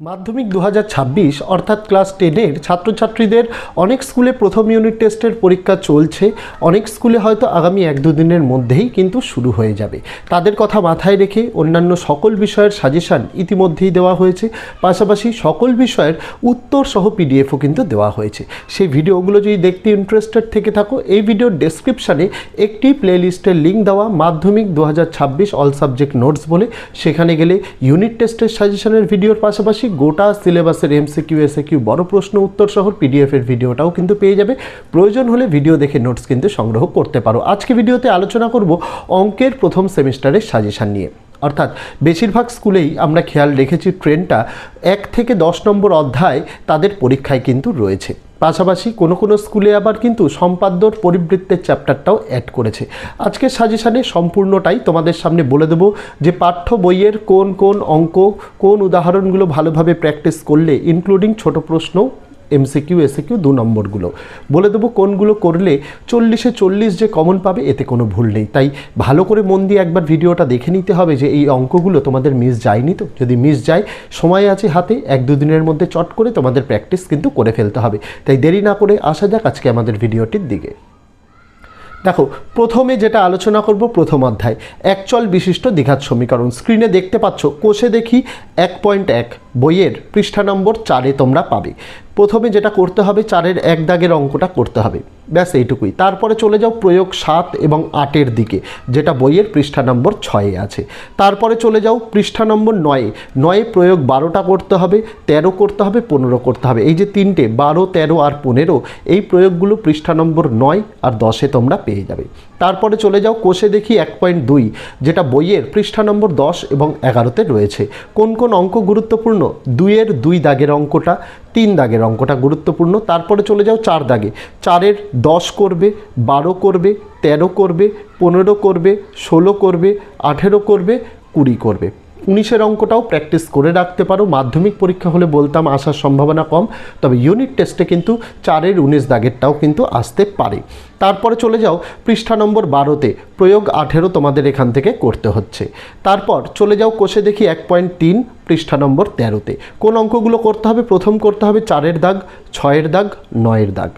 মাধ্যমিক দু হাজার ছাব্বিশ, অর্থাৎ ক্লাস টেনের ছাত্রছাত্রীদের অনেক স্কুলে প্রথম ইউনিট টেস্টের পরীক্ষা চলছে। অনেক স্কুলে হয়তো আগামী এক দুদিনের মধ্যেই কিন্তু শুরু হয়ে যাবে। তাদের কথা মাথায় রেখে অন্যান্য সকল বিষয়ের সাজেশান ইতিমধ্যেই দেওয়া হয়েছে। পাশাপাশি সকল বিষয়ের উত্তর সহ পিডিএফও কিন্তু দেওয়া হয়েছে। সেই ভিডিওগুলো যদি দেখতে ইন্টারেস্টেড থেকে থাকো, এই ভিডিওর ডেসক্রিপশানে একটি প্লেলিস্টের লিঙ্ক দেওয়া, মাধ্যমিক দু হাজার ছাব্বিশ অল সাবজেক্ট নোটস বলে। সেখানে গেলে ইউনিট টেস্টের সাজেশানের ভিডিওর পাশাপাশি গোটা সিলেবাসের এমসিকিউ এসএকিউ বড় প্রশ্ন উত্তর সহ পিডিএফের ভিডিওটাও কিন্তু পেয়ে যাবে। প্রয়োজন হলে ভিডিও দেখে নোটস কিন্তু সংগ্রহ করতে পারো। আজকে ভিডিওতে আলোচনা করব অঙ্কের প্রথম সেমিস্টারের সাজেশান নিয়ে। অর্থাৎ বেশিরভাগ স্কুলেই আমরা খেয়াল রেখেছি ট্রেনটা এক থেকে দশ নম্বর অধ্যায় তাদের পরীক্ষায় কিন্তু রয়েছে। পাশাপাশি কোনো কোনো স্কুলে আবার কিন্তু সম্পাদ্যর পরিবৃত্তের চ্যাপ্টারটাও অ্যাড করেছে। আজকের সাজেশানে সম্পূর্ণটাই তোমাদের সামনে বলে দেবো যে পাঠ্য বইয়ের কোন কোন অঙ্ক, কোন উদাহরণগুলো ভালোভাবে প্র্যাকটিস করলে ইনক্লুডিং ছোট প্রশ্ন এমসিকিউ এসিকিউ দু নম্বরগুলো। বলে দেবো কোনগুলো করলে চল্লিশে চল্লিশ যে কমন পাবে, এতে কোনো ভুল নেই। তাই ভালো করে মন দিয়ে একবার ভিডিওটা দেখে নিতে হবে যে এই অঙ্কগুলো তোমাদের মিস যায়নি তো। যদি মিস যায়, সময় আছে হাতে, এক দুদিনের মধ্যে চট করে তোমাদের প্র্যাকটিস কিন্তু করে ফেলতে হবে। তাই দেরি না করে আসা যাক আজকে আমাদের ভিডিওটির দিকে। দেখো, প্রথমে যেটা আলোচনা করব প্রথম অধ্যায়। একচল বিশিষ্ট দ্বিঘাত সমীকরণ। স্ক্রিনে দেখতে পাচ্ছ, কোষে দেখি এক পয়েন্ট এক, বইয়ের পৃষ্ঠা নম্বর চারে তোমরা পাবে। প্রথমে যেটা করতে হবে, চারের এক দাগের অঙ্কটা করতে হবে। ব্যাস এইটুকুই। তারপরে চলে যাও প্রয়োগ সাত এবং আটের দিকে, যেটা বইয়ের পৃষ্ঠা নম্বর ছয়ে আছে। তারপরে চলে যাও পৃষ্ঠা নম্বর নয়ে। নয়ে প্রয়োগ বারোটা করতে হবে, তেরো করতে হবে, পনেরো করতে হবে। এই যে তিনটে, বারো, তেরো আর পনেরো, এই প্রয়োগগুলো পৃষ্ঠা নম্বর নয় আর দশে তোমরা পেয়ে যাবে। তারপরে চলে যাও কোষে দেখি এক পয়েন্ট দুই, যেটা বইয়ের পৃষ্ঠা নম্বর দশ এবং এগারোতে রয়েছে। কোন কোন অঙ্ক গুরুত্বপূর্ণ? দুইয়ের দুই দাগের অঙ্কটা তিন দাগের অঙ্কটা গুরুত্বপূর্ণ, তারপরে চলে যাও চার দাগে। চারের দশ করবে, বারো করবে, তেরো করবে, পনেরো করবে, ষোলো করবে, আঠেরো করবে, কুড়ি করবে। উনিশের অঙ্কটাও প্র্যাকটিস করে রাখতে পারো। মাধ্যমিক পরীক্ষা হলে বলতাম আসার সম্ভাবনা কম, তবে ইউনিট টেস্টে কিন্তু চারের উনিশ দাগেরটাও কিন্তু আসতে পারে। তারপরে চলে যাও পৃষ্ঠা নম্বর বারোতে। প্রয়োগ আঠেরো তোমাদের এখান থেকে করতে হচ্ছে। তারপর চলে যাও কোষে দেখি এক পয়েন্ট তিন, পৃষ্ঠা নম্বর তেরোতে। কোন অঙ্কগুলো করতে হবে? প্রথম করতে হবে চারের দাগ, ছয়ের দাগ, নয়ের দাগ।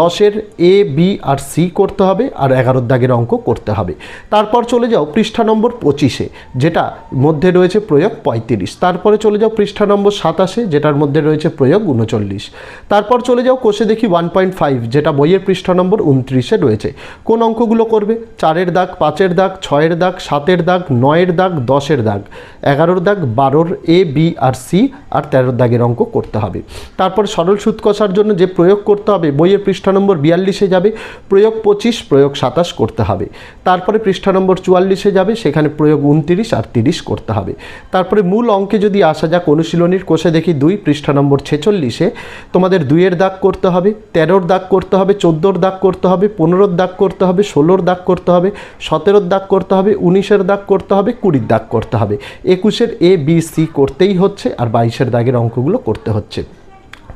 দশের এ, বি আর সি করতে হবে আর এগারোর দাগের অঙ্ক করতে হবে। তারপর চলে যাও পৃষ্ঠা নম্বর পঁচিশে, যেটা মধ্যে রয়েছে প্রয়োগ পঁয়ত্রিশ। তারপরে চলে যাও পৃষ্ঠা নম্বর সাতাশে, যেটার মধ্যে রয়েছে প্রয়োগ উনচল্লিশ। তারপর চলে যাও কোষে দেখি ওয়ান পয়েন্ট ফাইভ, যেটা বইয়ের পৃষ্ঠা নম্বর উনত্রিশে। রয়েছে। কোন অঙ্কগুলো করবে? চারের দাগ, পাঁচের দাগ, ছয়ের দাগ, সাতের দাগ, নয়ের দাগ, দশের দাগ। এগারোর দাগ, বারোর এ, বি আর সি আর তেরোর দাগের অঙ্ক করতে হবে। তারপর সরল সুদ কষার জন্য যে প্রয়োগ করতে হবে, বইয়ের পৃষ্ঠা নম্বর বিয়াল্লিশে যাবে, প্রয়োগ পঁচিশ, প্রয়োগ সাতাশ করতে হবে। তারপরে পৃষ্ঠা নম্বর চুয়াল্লিশে যাবে, সেখানে প্রয়োগ উনতিরিশ আর তিরিশ করতে হবে। তারপরে মূল অঙ্কে যদি আসা যাক, অনুশীলনীর কোষে দেখি দুই, পৃষ্ঠা নম্বর ছেচল্লিশে তোমাদের দুইয়ের দাগ করতে হবে, তেরোর দাগ করতে হবে, চোদ্দোর দাগ করতে হবে পনেরোর দাগ করতে হবে, ষোলোর দাগ করতে হবে, সতেরোর দাগ করতে হবে, উনিশের দাগ করতে হবে, কুড়ির দাগ করতে হবে। একুশের এ বি সি করতেই হচ্ছে আর বাইশের দাগের অঙ্কগুলো করতে হচ্ছে।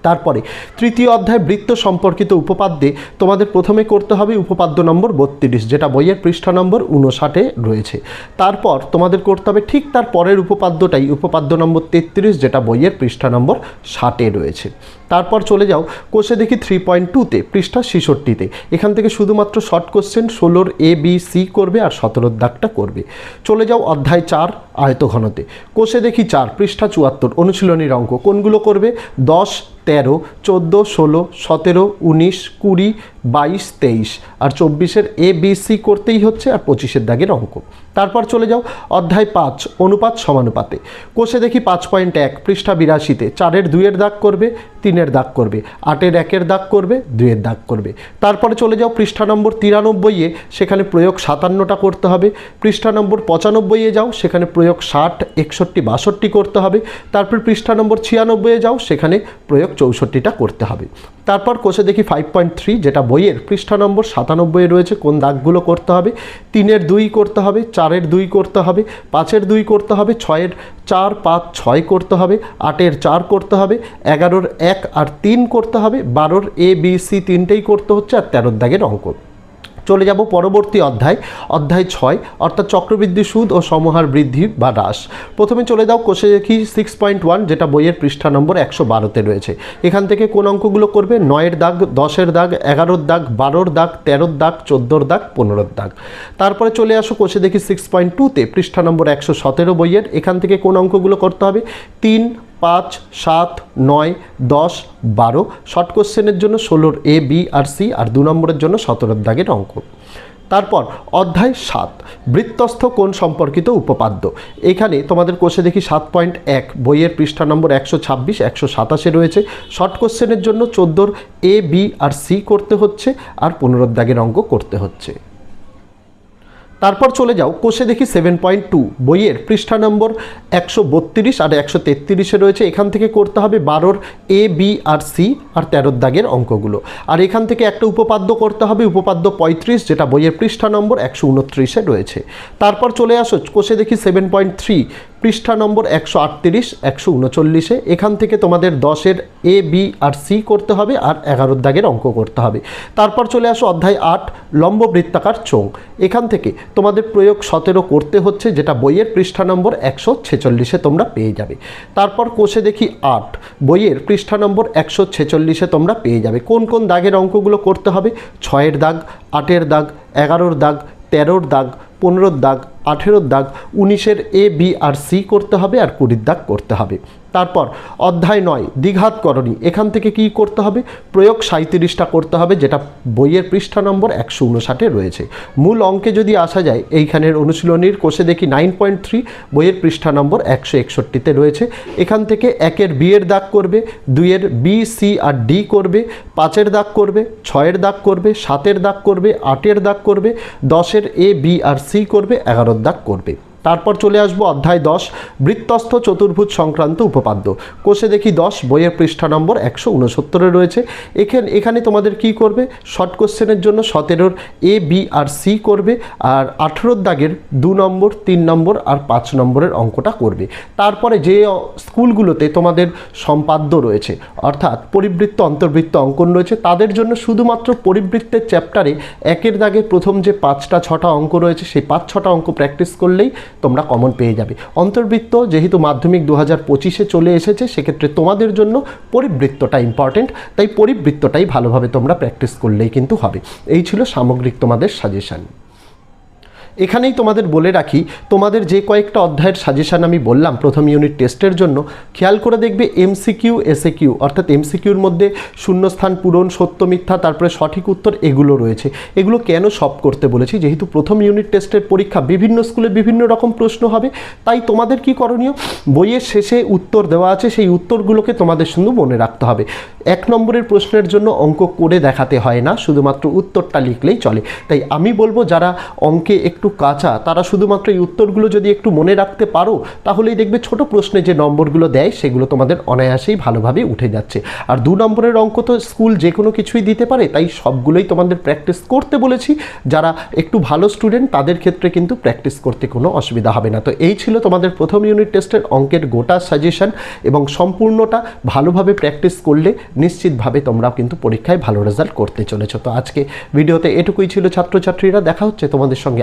তারপরে, তৃতীয় অধ্যায়, বৃত্ত সম্পর্কিত উপপাদ্যে তোমাদের প্রথমে করতে হবে উপপাদ্য নম্বর বত্রিশ, যেটা বইয়ের পৃষ্ঠা নম্বর উনষাটে রয়েছে। তারপর তোমাদের করতে হবে ঠিক তার পরের উপপাদ্যটাই, উপপাদ্য নম্বর তেত্রিশ, যেটা বইয়ের পৃষ্ঠা নম্বর ষাটে রয়েছে। তারপর চলে যাও, কোষে দেখি থ্রি পয়েন্ট টুতে পৃষ্ঠা ছেষট্টিতে এখান থেকে শুধুমাত্র শর্ট কোশ্চেন ষোলোর এ বি সি করবে আর সতেরোর দাগটা করবে। চলে যাও অধ্যায় চার, আয়তঘনতে। কোষে দেখি চার, পৃষ্ঠা চুয়াত্তর, অনুশীলনীর অঙ্ক। কোনগুলো করবে? দশ তেরো চোদ্দ ষোলো সতেরো উনিশ কুড়ি বাইশ, তেইশ আর চব্বিশের এ বি সি করতেই হচ্ছে আর পঁচিশের দাগের অঙ্ক তারপর চলে যাও অধ্যায় পাঁচ, অনুপাত সমানুপাতে। কোষে দেখি পাঁচ পয়েন্ট এক, পৃষ্ঠা বিরাশিতে। চারের দুইয়ের দাগ করবে, তিনের দাগ করবে। আটের একের দাগ করবে, দুইয়ের দাগ করবে। তারপরে চলে যাও পৃষ্ঠা নম্বর তিরানব্বইয়ে সেখানে প্রয়োগ সাতান্নটা করতে হবে। পৃষ্ঠা নম্বর পঁচানব্বইয়ে যাও, সেখানে প্রয়োগ ষাট, একষট্টি, বাষট্টি করতে হবে। তারপর পৃষ্ঠা নম্বর ছিয়ানব্বইয়ে যাও, সেখানে প্রয়োগ চৌষট্টিটা করতে হবে। তারপর কোষে দেখি ফাইভ পয়েন্ট থ্রি যেটা বইয়ের পৃষ্ঠা নম্বর সাতানব্বইয়ে রয়েছে, কোন দাগগুলো করতে হবে? তিনের দুই করতে হবে, চারের দুই করতে হবে, পাঁচের দুই করতে হবে, ছয়ের চার, পাঁচ, ছয় করতে হবে, আটের চার করতে হবে, এগারোর এক আর তিন করতে হবে, বারোর এ, বি, সি তিনটেই করতে হচ্ছে আর তেরোর দাগের অঙ্ক। চলে যাব পরবর্তী অধ্যায় অধ্যায় ছয়, অর্থাৎ চক্রবৃদ্ধি সুদ ও সমহার বৃদ্ধি বা হ্রাস। প্রথমে চলে যাও কোষে দেখি সিক্স পয়েন্ট ওয়ান যেটা বইয়ের পৃষ্ঠা নম্বর একশো বারোতে রয়েছে। এখান থেকে কোন অঙ্কগুলো করবে? নয়ের দাগ, দশের দাগ, এগারোর দাগ, বারোর দাগ, তেরোর দাগ, চোদ্দোর দাগ, পনেরোর দাগ। তারপরে চলে আসো কোষে দেখি সিক্স পয়েন্ট টুতে পৃষ্ঠা নম্বর একশো সতেরো বইয়ের। এখান থেকে কোন অঙ্কগুলো করতে হবে? তিন পাঁচ, সাত, নয়, দশ, বারো, শর্ট কোশ্চেনের জন্য ষোলোর এ বি আর সি আর দু নম্বরের জন্য সতেরোর দাগের অঙ্ক। তারপর অধ্যায় সাত, বৃত্তস্থ কোণ সম্পর্কিত উপপাদ্য। এখানে তোমাদের কোষে দেখি সাত পয়েন্ট এক, বইয়ের পৃষ্ঠা নম্বর একশো ছাব্বিশ, একশো সাতাশে রয়েছে। শর্ট কোশ্চেনের জন্য চোদ্দোর এ বি আর সি করতে হচ্ছে আর পনেরোর দাগের অঙ্ক করতে হচ্ছে। তারপর চলে যাও, কোষে দেখি সেভেন পয়েন্ট টু বইয়ের পৃষ্ঠা নম্বর একশো বত্রিশ আর একশো তেত্রিশে রয়েছে। এখান থেকে করতে হবে বারোর এ বি আর সি আর তেরোর দাগের অঙ্কগুলো। আর এখান থেকে একটা উপপাদ্য করতে হবে, উপপাদ্য পঁয়ত্রিশ, যেটা বইয়ের পৃষ্ঠা নম্বর একশো উনত্রিশে রয়েছে। তারপর চলে আসো, কোষে দেখি সেভেন পয়েন্ট থ্রি পৃষ্ঠা নম্বর একশো আটত্রিশ, একশো উনচল্লিশে। এখান থেকে তোমাদের দশের এ, বি আর সি করতে হবে আর এগারোর দাগের অঙ্ক করতে হবে। তারপর চলে আসো অধ্যায় আট লম্ব বৃত্তাকার চোং এখান থেকে তোমাদের প্রয়োগ সতেরো করতে হচ্ছে, যেটা বইয়ের পৃষ্ঠা নম্বর একশো ছেচল্লিশে তোমরা পেয়ে যাবে। তারপর কোষে দেখি আট, বইয়ের পৃষ্ঠা নম্বর একশো ছেচল্লিশে তোমরা পেয়ে যাবে। কোন কোন দাগের অঙ্কগুলো করতে হবে? ছয়ের দাগ, আটের দাগ, এগারোর দাগ, তেরোর দাগ, পনেরোর দাগ আঠেরোর দাগ উনিশের এ, বি আর সি করতে হবে আর কুড়ির দাগ করতে হবে। তারপর অধ্যায় নয় দ্বিঘাতকরণী এখান থেকে কি করতে হবে? প্রয়োগ সাঁত্রিশটা করতে হবে, যেটা বইয়ের পৃষ্ঠা নম্বর একশো উনষাটে রয়েছে। মূল অঙ্কে যদি আসা যায়, এইখানের অনুশীলনীর কোষে দেখি নাইন পয়েন্ট থ্রি, বইয়ের পৃষ্ঠা নম্বর একশো একষট্টিতে রয়েছে। এখান থেকে একের বি এর দাগ করবে, দুইয়ের বি, সি আর ডি করবে, পাঁচের দাগ করবে, ছয়ের দাগ করবে, সাতের দাগ করবে, আটের দাগ করবে, দশের এ, বি আর সি করবে এগারোর দাগ করবে তারপর চলে আসব অধ্যায় দশ, বৃত্তস্থ চতুর্ভুজ সংক্রান্ত উপপাদ্য। কোষে দেখি দশ, বইয়ের পৃষ্ঠা নম্বর একশো উনসত্তরে রয়েছে। এখানে এখানে তোমাদের কি করবে? শর্ট কোশ্চেনের জন্য সতেরোর এ বি আর সি করবে আর আঠেরোর দাগের দু নম্বর, তিন নম্বর আর পাঁচ নম্বরের অঙ্কটা করবে। তারপরে যে স্কুলগুলোতে তোমাদের সম্পাদ্য রয়েছে, অর্থাৎ পরিবৃত্ত, অন্তর্বৃত্ত অঙ্কন রয়েছে, তাদের জন্য শুধুমাত্র পরিবৃত্তের চ্যাপ্টারে একের দাগের প্রথম যে পাঁচটা, ছটা অঙ্ক রয়েছে, সেই পাঁচ, ছটা অঙ্ক প্র্যাকটিস করলেই তোমরা কমন পেয়ে যাবে। অন্তর্বৃত্ত যেহেতু মাধ্যমিক দু হাজার পঁচিশে চলে এসেছে, সেক্ষেত্রে তোমাদের জন্য পরিবৃত্তটা ইম্পর্টেন্ট তাই পরিবৃত্তটাই ভালোভাবে তোমরা প্র্যাকটিস করলেই কিন্তু হবে। এই ছিল সামগ্রিক তোমাদের সাজেশান এখানেই তোমাদের বলে রাখি, তোমাদের যে কয়েকটা অধ্যায়ের সাজেশান আমি বললাম প্রথম ইউনিট টেস্টের জন্য, খেয়াল করে দেখবে এমসিকিউ এসএ কিউ অর্থাৎ এমসিকিউর মধ্যে শূন্যস্থান পূরণ, সত্য মিথ্যা, তারপরে সঠিক উত্তর এগুলো রয়েছে। এগুলো কেন সব করতে বলেছি? যেহেতু প্রথম ইউনিট টেস্টের পরীক্ষা বিভিন্ন স্কুলে বিভিন্ন রকম প্রশ্ন হবে, তাই তোমাদের কি করণীয়? বইয়ের শেষে উত্তর দেওয়া আছে, সেই উত্তরগুলোকে তোমাদের শুধু মনে রাখতে হবে। এক নম্বরের প্রশ্নের জন্য অঙ্ক করে দেখাতে হয় না, শুধুমাত্র উত্তরটা লিখলেই চলে। তাই আমি বলব, যারা অঙ্কে একটু কাঁচা, তারা শুধুমাত্র এই উত্তরগুলো যদি একটু মনে রাখতে পারো, তাহলেই দেখবে ছোট প্রশ্নে যে নম্বরগুলো দেয়, সেগুলো তোমাদের অনায়াসেই ভালোভাবে উঠে যাচ্ছে। আর দু নম্বরের অঙ্ক তো স্কুল যে কোনো কিছুই দিতে পারে, তাই সবগুলোই তোমাদের প্র্যাকটিস করতে বলেছি। যারা একটু ভালো স্টুডেন্ট তাদের ক্ষেত্রে কিন্তু প্র্যাকটিস করতে কোনো অসুবিধা হবে না। তো এই ছিল তোমাদের প্রথম ইউনিট টেস্টের অঙ্কের গোটা সাজেশন এবং সম্পূর্ণটা ভালোভাবে প্র্যাকটিস করলে নিশ্চিতভাবে তোমরা কিন্তু পরীক্ষায় ভালো রেজাল্ট করতে চলেছ। তো আজকে ভিডিওতে এটুকুই ছিল ছাত্রছাত্রীরা, দেখা হচ্ছে তোমাদের সঙ্গে